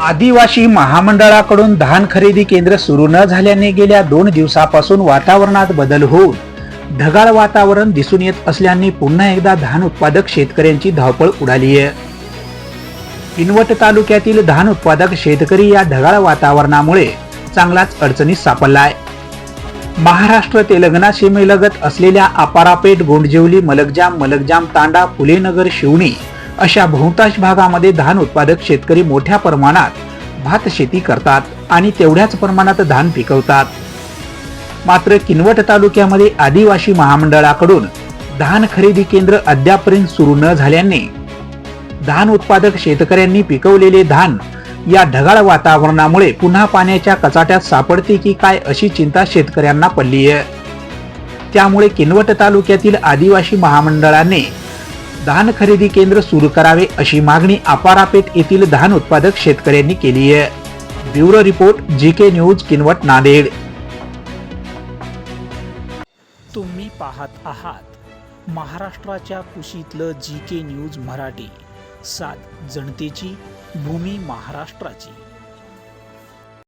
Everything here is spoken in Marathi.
आदिवासी महामंडळाकडून धान खरेदी केंद्र सुरू न झाल्याने गेल्या दोन दिवसापासून वातावरणात बदल होऊन ढगाळ वातावरण दिसून येत असल्याने पुन्हा एकदा धान उत्पादक शेतकऱ्यांची धावपळ उडाली आहे. किनवट तालुक्यातील धान उत्पादक शेतकरी या ढगाळ वातावरणामुळे चांगलाच अडचणीत सापडलाय. महाराष्ट्र तेलंगणा सीमेलगत असलेल्या अपारापेठ गोंडजेवली मलगजाम मलगजाम तांडा फुलेनगर शिवणी अशा बहुतांश भागामध्ये धान उत्पादक शेतकरी मोठ्या प्रमाणात भात शेती करतात आणि तेवढ्याच प्रमाणात धान पिकवतात. मात्र किनवट तालुक्यामध्ये आदिवासी महामंडळाकडून धान खरेदी केंद्र अद्यापर्यंत सुरू न झाल्याने धान उत्पादक शेतकऱ्यांनी पिकवलेले धान या ढगाळ वातावरणामुळे पुन्हा पाण्याच्या कचाट्यात सापडते की काय अशी चिंता शेतकऱ्यांना पडली आहे त्यामुळे किनवट तालुक्यातील आदिवासी महामंडळाने धान खरेदी केंद्र सुरू करावे अशी मागणी आपारापेट येथील धान उत्पादक शेतकऱ्यांनी केली आहे. Bureau report G K news Kinwat Nanded. तुम्ही पाहत आहात महाराष्ट्राच्या कुशीतलं जी के न्यूज मराठी. सात जनतेची भूमी महाराष्ट्राची.